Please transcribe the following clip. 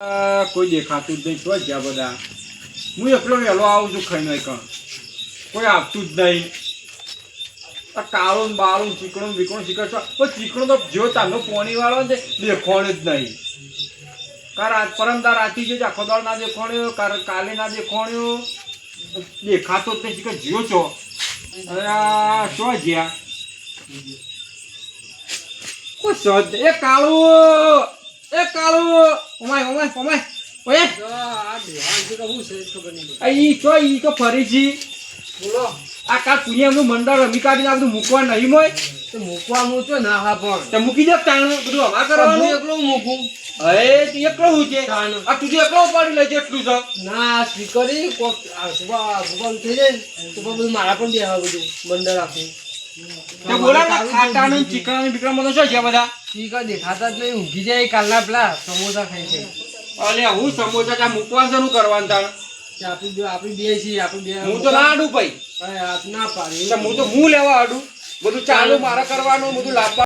કોઈ દેખાતું જ નહીં. તો જ્યાં બધા. હું એકલો વહેલો આવું છું ખાઈ કણ કોઈ આવતું જ નહીં. આ કાળું બાળું, ચીકણું બીકણું ચીકણ છો. ચીકણું તો જો તાનો પોણી વાળો ને દેખોણ જ નહીં. કારણ આજ પરમદાર રાતી જે આખો દાળ ના દેખોણ્યો કારણ કાલે ના દેખોણ્યો દેખાતો જ નહીં ચીકણ જીવો છો. શું જ્યાં? કોઈ સદ એ કાળું! એ કાળું ઓમાય ઓમાય ઓમાય. ઓય. આ છે તો હું છે જ ખબર નહીં આ ઈ તો ઈ તો ફરી છી બોલો. આ કાલ પુણ્યનું મંડળ રમી કાઢીને આ બધું મૂકવા નહીં મોય તો મૂકવા હું છો ના હા પણ. તે મૂકી દે તાણ બધું હવા કરવાનું. એકલો મૂકું? અરે તું એકલો હું છે. આ તું તો એકલો પાડી લેજે એટલું છે. ના સ્પીકરી કોક આ સુબા સુબા થઈ જાય તો બધું મારા પણ બેહા બધું બંદર આખું. તે બોલા ને ખાટાનું ચીકણાનું બીકણાનું બધું શું છે બધા? સ્પીકર દેખાતા જ નહીં ઊંઘી જાય કાલના પેલા સમોસા ખાઈ છે અલે હું સમોસા ત્યાં મૂકવા છે કરવાનું તાણ? કે આપણી બે છીએ આપણી બે હું તો ના આડું ભાઈ. ના પાડી. હું તો હું લેવા આડું બધું ચાલુ મારે કરવાનું બધું લાવવા